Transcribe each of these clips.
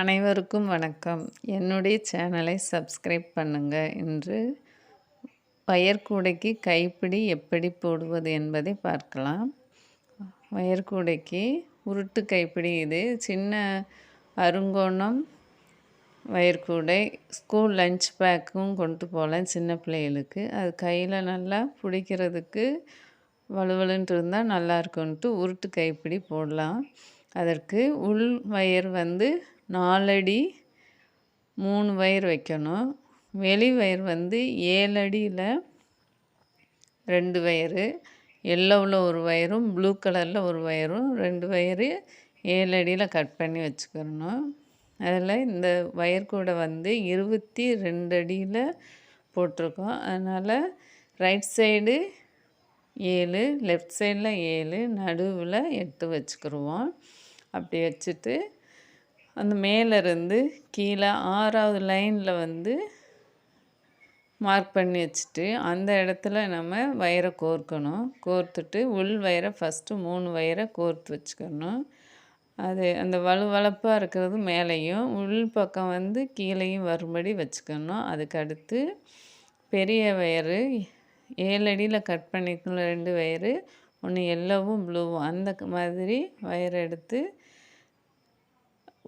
அனைவருக்கும் வணக்கம். என்னுடைய சேனலை சப்ஸ்கிரைப் பண்ணுங்கள் இன்று வயர்கூடைக்கு கைப்பிடி எப்படி போடுவது என்பதை பார்க்கலாம். வயர்கூடைக்கு உருட்டு கைப்பிடி இது. சின்ன அருங்கோணம் வயர்கூடை ஸ்கூல் லஞ்ச் பேக்கும் கொண்டு போகலாம் சின்ன பிள்ளைகளுக்கு. அது கையில் நல்லா பிடிக்கிறதுக்கு வலுவலுன்ட்டு இருந்தால் நல்லா இருக்குன்ட்டு உருட்டு கைப்பிடி போடலாம். அதற்கு உள் வயர் வந்து நாலடி மூணு வயர் வைக்கணும். வெளி வயர் வந்து ஏழு அடியில் ரெண்டு வயரு எல்லோவில் ஒரு வயரும் ப்ளூ கலரில் ஒரு வயரும் ரெண்டு வயரு ஏழு அடியில் கட் பண்ணி வச்சுக்கிறணும் அதில் இந்த வயர் கூட வந்து இருபத்தி ரெண்டு அடியில் போட்டிருக்கோம். அதனால் ரைட் சைடு ஏழு லெஃப்ட் சைடில் ஏழு நடுவில் எட்டு வச்சுக்கிருவோம். அப்படி வச்சுட்டு அந்த மேலேருந்து கீழே ஆறாவது லைனில் வந்து மார்க் பண்ணி வச்சுட்டு அந்த இடத்துல நம்ம வயரை கோர்க்கணும். கோர்த்துட்டு உள் வயரை ஃபஸ்ட்டு மூணு வயரை கோர்த்து வச்சுக்கணும். அது அந்த வலுவளப்பாக இருக்கிறது மேலேயும் உள் பக்கம் வந்து கீழேயும் வரும்படி வச்சுக்கணும். அதுக்கு அடுத்து பெரிய வயரு ஏழு அடியில் கட் பண்ணிக்கணும் ரெண்டு வயரு ஒன்று எல்லோவும் ப்ளூவும் அந்த மாதிரி வயரை எடுத்து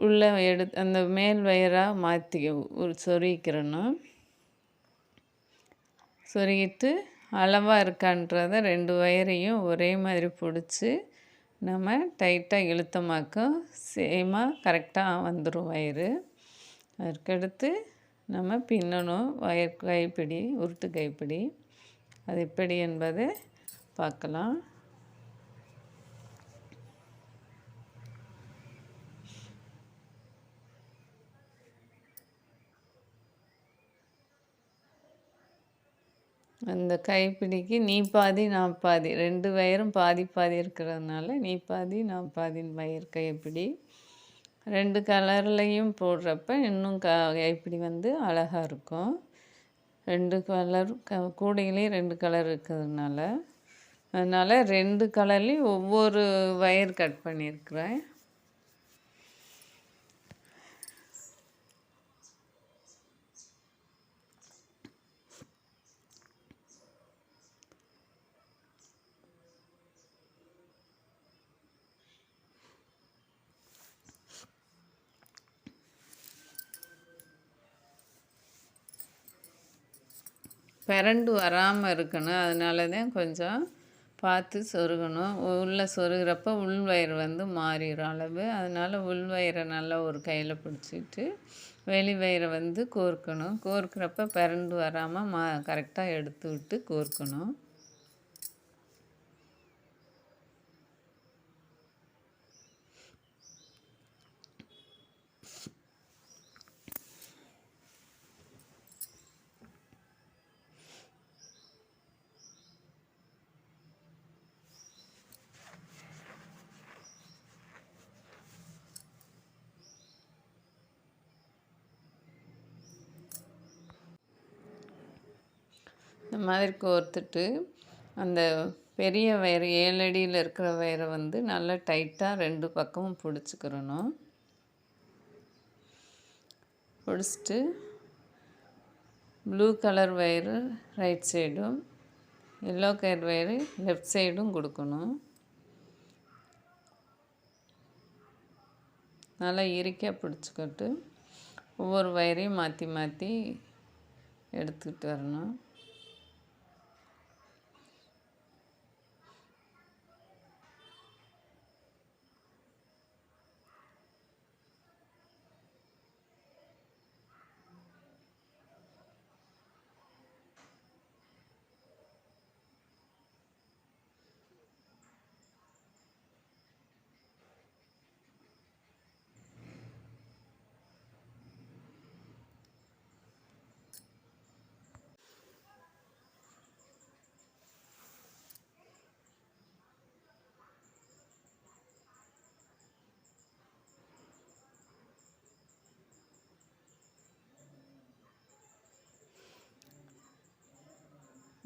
உள்ளே எடு அந்த மேல் வயராக மாற்றி ஒரு சொருகிக்கிறணும் சொருகிட்டு அளவாக இருக்கான்றத ரெண்டு வயரையும் ஒரே மாதிரி பிடிச்சி நம்ம டைட்டாக இழுத்தமாக்கும் சேமாக கரெக்டாக வந்துடும் வயிறு. அதுக்கடுத்து நம்ம பின்னணும் வயர் கைப்பிடி உருட்டு கைப்பிடி. அது எப்படி என்பதை பார்க்கலாம். அந்த கைப்பிடிக்கு நீ பாதி நான் பாதி. ரெண்டு வயரும் பாதி பாதி இருக்கிறதுனால நீ பாதி நான் பாதின் வயர் கைப்பிடி. ரெண்டு கலர்லேயும் போடுறப்ப இன்னும் க கைப்பிடி வந்து அழகாக இருக்கும். ரெண்டு கலர் க கூடையிலையும் ரெண்டு கலர் இருக்கிறதுனால. அதனால் ரெண்டு கலர்லேயும் ஒவ்வொரு வயர் கட் பண்ணியிருக்கிறேன். பிறண்டு வராமல் இருக்கணும். அதனால தான் கொஞ்சம் பார்த்து சொருகணும். உள்ளே சொருகிறப்ப உள்வயிறு வந்து மாறிடும் அளவு. அதனால் உள்வயிறை நல்லா ஒரு கையில் பிடிச்சிட்டு வெளி வயிறை வந்து கோர்க்கணும். கோர்க்கிறப்ப பிறண்டு வராமல் மா கரெக்டாக எடுத்து விட்டு கோர்க்கணும். இந்த மாதிரி கோர்த்துட்டு அந்த பெரிய வயர் ஏழு அடியில் இருக்கிற வயரை வந்து நல்லா டைட்டாக ரெண்டு பக்கமும் பிடிச்சிக்கிறணும். பிடிச்சிட்டு ப்ளூ கலர் வயரு ரைட் சைடும் எல்லோ கலர் வயரு லெஃப்ட் சைடும் கொடுக்கணும். நல்லா இறுக்கியாக பிடிச்சிக்கிட்டு ஒவ்வொரு வயரையும் மாற்றி மாற்றி எடுத்துக்கிட்டு வரணும்.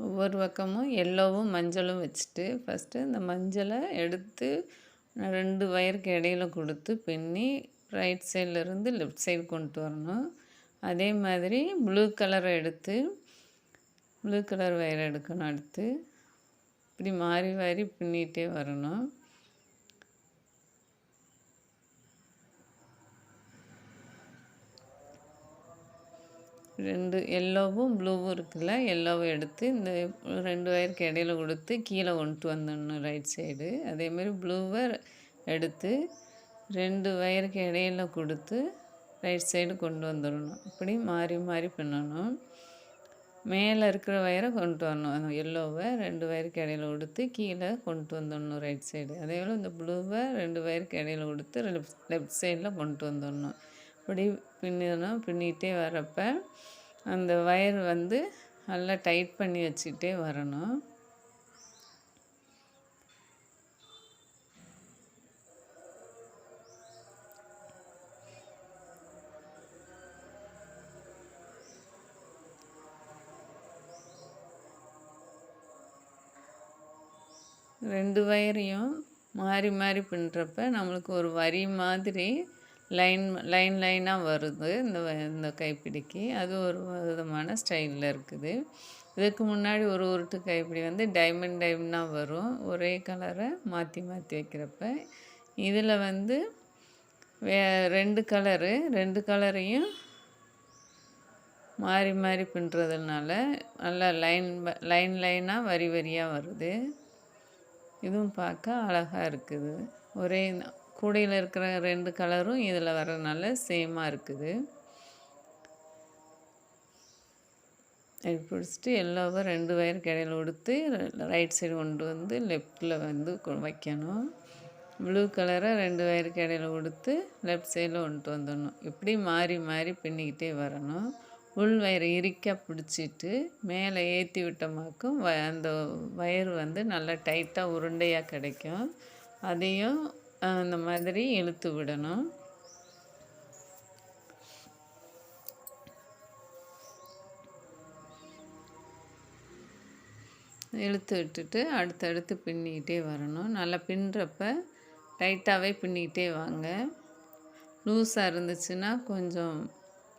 ஒவ்வொரு பக்கமும் எல்லோவும் மஞ்சளும் வச்சுட்டு ஃபஸ்ட்டு இந்த மஞ்சளை எடுத்து ரெண்டு வயருக்கு இடையில கொடுத்து பின்னி ரைட் சைட்லேருந்து லெஃப்ட் சைடு கொண்டு வரணும். அதே மாதிரி ப்ளூ கலரை எடுத்து ப்ளூ கலர் வயர் எடுக்கணும் அடுத்து. இப்படி மாறி மாறி பின்னிகிட்டே வரணும். ரெண்டு எல்லோவும் ப்ளூவும் இருக்குல்ல எல்லோவும் எடுத்து இந்த ரெண்டு வயருக்கு இடையில கொடுத்து கீழே கொண்டு வந்துடணும் ரைட் சைடு அதேமாரி ப்ளூவை எடுத்து ரெண்டு வயருக்கு இடையில கொடுத்து ரைட் சைடு கொண்டு வந்துடணும். இப்படி மாறி மாறி பின்னணும் மேலே இருக்கிற வயரை கொண்டு வரணும். அந்த எல்லோவை ரெண்டு வயருக்கு இடையில கொடுத்து கீழே கொண்டு வந்துடணும் ரைட் சைடு அதே போல் இந்த ப்ளூவை ரெண்டு வயருக்கு இடையில கொடுத்து லெஃப்ட் லெஃப்ட் சைடில் கொண்டு வந்துடணும். இப்படி பின்னணும் பின்னிகிட்டே வரப்போ அந்த வயர் வந்து நல்லா டைட் பண்ணி வச்சுக்கிட்டே வரணும். ரெண்டு வயரையும் மாறி மாறி பின்னுறப்ப நம்மளுக்கு ஒரு வரி மாதிரி லைன் லைன் லைனாக வருது இந்த இந்த கைப்பிடிக்கு. அது ஒரு விதமான ஸ்டைலில் இருக்குது. இதுக்கு முன்னாடி ஒரு உருட்டு கைப்பிடி வந்து டைமண்ட் டைமண்டாக வரும். ஒரே கலரை மாற்றி மாற்றி வைக்கிறப்ப இதில் வந்து வே ரெண்டு கலரு ரெண்டு கலரையும் மாறி மாறி பின்னுறதுனால நல்லா லைன் லைன் லைனாக வரி வரியாக வருது. இதுவும் பார்க்க அழகாக இருக்குது. ஒரே கூடையில் இருக்கிற ரெண்டு கலரும் இதில் வரதுனால சேமாக இருக்குது. பிடிச்சிட்டு எல்லோவை ரெண்டு வயர் கடையில் கொடுத்து ரைட் சைடு கொண்டு வந்து லெஃப்டில் வந்து வைக்கணும். ப்ளூ கலரை ரெண்டு வயர் இடையில கொடுத்து லெஃப்ட் சைடில் கொண்டு வந்துடணும். இப்படி மாறி மாறி பின்னிக்கிட்டே வரணும். உள் வயரை இறுக்க பிடிச்சிட்டு மேலே ஏற்றி விட்டோமாக்கும் வ அந்த வயர் வந்து நல்லா டைட்டாக உருண்டையாக கிடைக்கும். அதையும் அந்த மாதிரி இழுத்து விடணும். இழுத்து விட்டுட்டு அடுத்தடுத்து பின்னிக்கிட்டே வரணும். நல்லா பின்னுறப்ப டைட்டாகவே பின்னிக்கிட்டே வாங்க. லூஸாக இருந்துச்சுன்னா கொஞ்சம்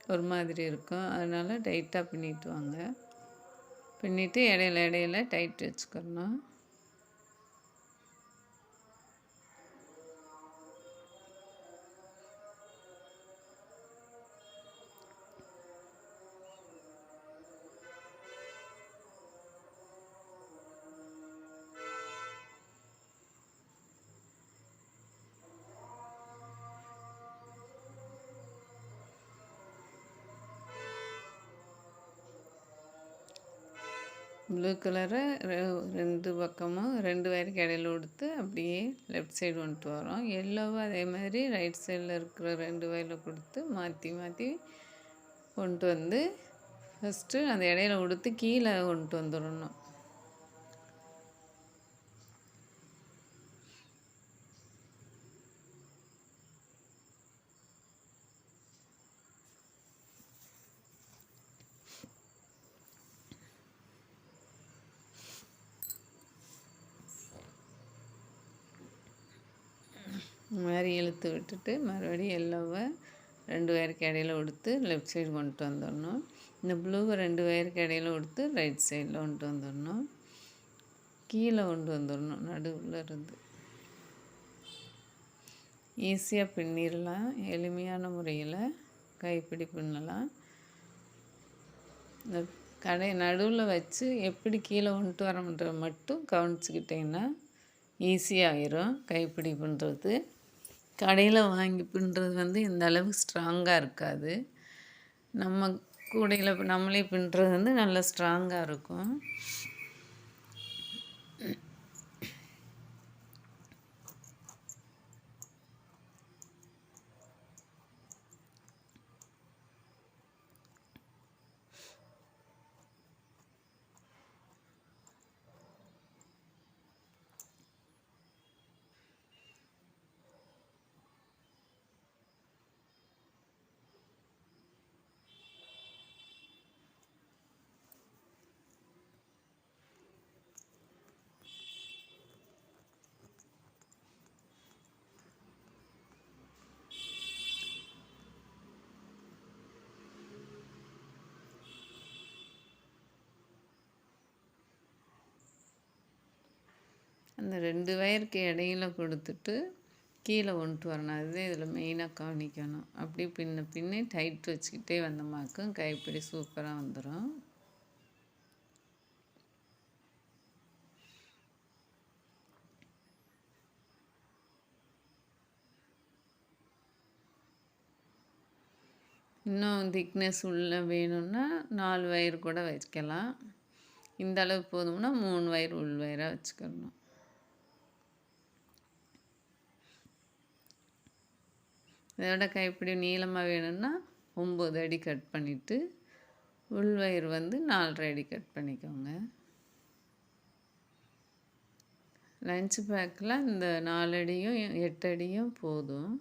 ஒரு மாதிரி இருக்கும். அதனால் டைட்டாக பின்னிட்டு வாங்க. பின்னிட்டு இடையில இடையில டைட் வச்சுக்கணும். ப்ளூ கலரை ரெண்டு பக்கமும் ரெண்டு வயருக்கு இடையில கொடுத்து அப்படியே லெஃப்ட் சைடு வந்துட்டு வரோம். எல்லோவும் அதே மாதிரி ரைட் சைடில் இருக்கிற ரெண்டு வயலில் கொடுத்து மாற்றி மாற்றி கொண்டு வந்து ஃபஸ்ட்டு அந்த இடையில கொடுத்து கீழே கொண்டு வந்துடணும். மாதிரி இழுத்து விட்டுட்டு மறுபடியும் எல்லோவை ரெண்டு வயருக்கு இடையில கொடுத்து லெஃப்ட் சைடு கொண்டு வந்துடணும். இந்த ப்ளூவை ரெண்டு வயருக்கு இடையில கொடுத்து ரைட் சைடில் கொண்டு வந்துடணும். கீழே கொண்டு வந்துடணும் நடுவில் இருந்து. ஈஸியாக பின்னிடலாம். எளிமையான முறையில் கைப்பிடி பின்னலாம். இந்த கடை நடுவில் வச்சு எப்படி கீழே கொண்டு வரமுன்ற மட்டும் கவனிச்சுக்கிட்டிங்கன்னா ஈஸியாகிடும் கைப்பிடி பண்ணுறது கடையில் வாங்கி பின்னுறது வந்து இந்த அளவு ஸ்ட்ராங்காக இருக்காது. நம்ம கூடையில் நம்மளே பின்னுறது வந்து நல்லா ஸ்ட்ராங்காக இருக்கும். அந்த ரெண்டு வயருக்கு இடையில கொடுத்துட்டு கீழே கொண்டு வரணும். அதுதான் இதில் மெயினாக கவனிக்கணும். அப்படி பின்ன பின்னே டைட் வச்சுக்கிட்டே வந்தோமாக்கும் கைப்பிடி சூப்பராக வந்துடும் இன்னும் திக்னஸ் உள்ள வேணும்னா நாலு வயிறு கூட வைக்கலாம். இந்த அளவு போதும்னா மூணு வயிறு உள் வயராக வச்சுக்கணும். இதோட கைப்பிடி நீளமாக வேணும்னா ஒம்பது அடி கட் பண்ணிவிட்டு உள்வயிறு வந்து நாலரை அடி கட் பண்ணிக்கோங்க. லஞ்ச் பேக்கில் இந்த நாலடியும் எட்டு அடியும் போதும்.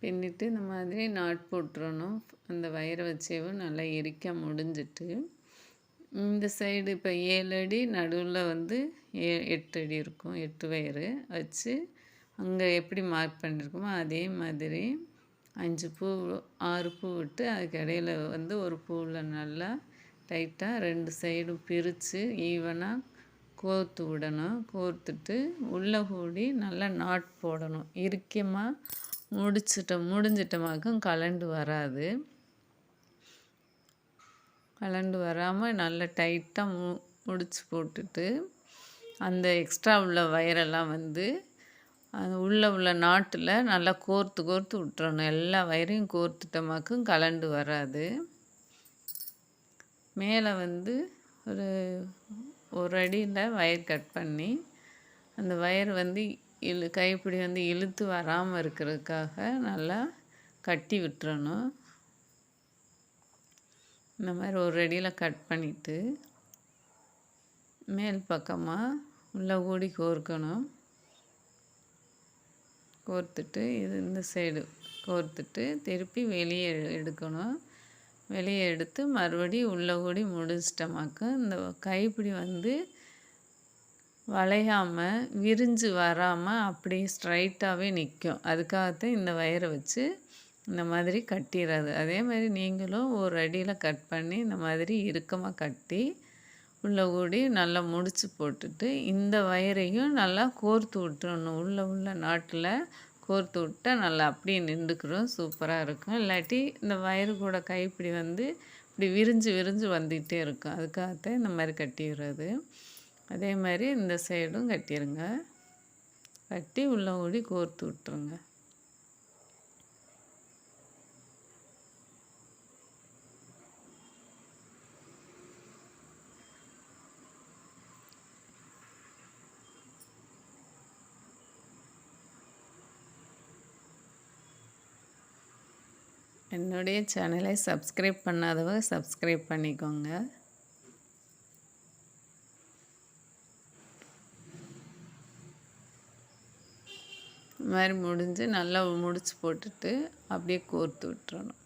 பின்னிட்டு இந்த மாதிரி நாட் போட்டுறணும். அந்த வயரை வச்சேவும் நல்லா எரிக்க முடிஞ்சிட்டு இந்த சைடு இப்போ ஏழு அடி நடுவில் வந்து ஏ எட்டு அடி இருக்கும். எட்டு வயரு வச்சு அங்கே எப்படி மார்க் பண்ணியிருக்கோமோ அதே மாதிரி அஞ்சு பூ ஆறு பூ விட்டு அதுக்கு இடையில வந்து ஒரு பூவில் நல்லா டைட்டாக ரெண்டு சைடும் பிரித்து ஈவனாக கோர்த்து விடணும். கோர்த்துட்டு உள்ளே கூடி நல்லா நாட் போடணும். இறுக்கியமாக முடிச்சிட்டோம். முடிஞ்சிட்டமாக்கும் கலண்டு வராது. கலண்டு வராமல் நல்லா டைட்டாக மு முடிச்சு போட்டுட்டு அந்த எக்ஸ்ட்ரா உள்ள வயரெல்லாம் வந்து அது உள்ளே உள்ள நாட்டில் நல்லா கோர்த்து கோர்த்து விட்டுறணும். எல்லா வயரையும் கோர்த்துட்டமாக்கும் கலண்டு வராது. மேலே வந்து ஒரு ஒரு அடியில் வயர் கட் பண்ணி அந்த வயர் வந்து இழு கைப்பிடி வந்து இழுத்து வராமல் இருக்கிறதுக்காக நல்லா கட்டி விட்டுறணும். இந்த மாதிரி ஒரு அடியில் கட் பண்ணிவிட்டு மேல் பக்கமாக உள்ளே கூடி கோர்க்கணும். கோர்த்துட்டு இது இந்த சைடு கோர்த்துட்டு திருப்பி வெளியே எடுக்கணும். வெளியே எடுத்து மறுபடியும் உள்ளே கூடி முடிச்சிட்டோமாக்க இந்த கைப்பிடி வந்து வளையாமல் விரிஞ்சு வராமல் அப்படியே ஸ்ட்ரைட்டாகவே நிற்கும் அதுக்காகத்தான் இந்த வயரை வச்சு இந்த மாதிரி கட்டிடுறது அதே மாதிரி நீங்களும் ஒரு அடியில் கட் பண்ணி இந்த மாதிரி இறுக்கமாக கட்டி உள்ளே கூடி நல்லா முடிச்சு போட்டுட்டு இந்த வயரையும் நல்லா கோர்த்து விட்டுறணும். உள்ளே உள்ள நாட்டில் கோர்த்து விட்டால் நல்லா அப்படியே நின்றுக்கிறோம் சூப்பராக இருக்கும். இல்லாட்டி இந்த வயறு கூட கைப்பிடி வந்து இப்படி விரிஞ்சு விரிஞ்சு வந்துகிட்டே இருக்கும். அதுக்காகத்தான் இந்த மாதிரி கட்டிடுறது. அதே மாதிரி இந்த சைடும் கட்டிடுங்க கட்டி உள்ள ஓடி கோர்த்து விட்டுருங்க. என்னுடைய சேனலை சப்ஸ்கிரைப் பண்ணாதவங்க சப்ஸ்கிரைப் பண்ணிக்கோங்க. மாதிரி முடிஞ்சு நல்லா முடிச்சு போட்டுட்டு அப்படியே கோர்த்து விட்டுறணும்.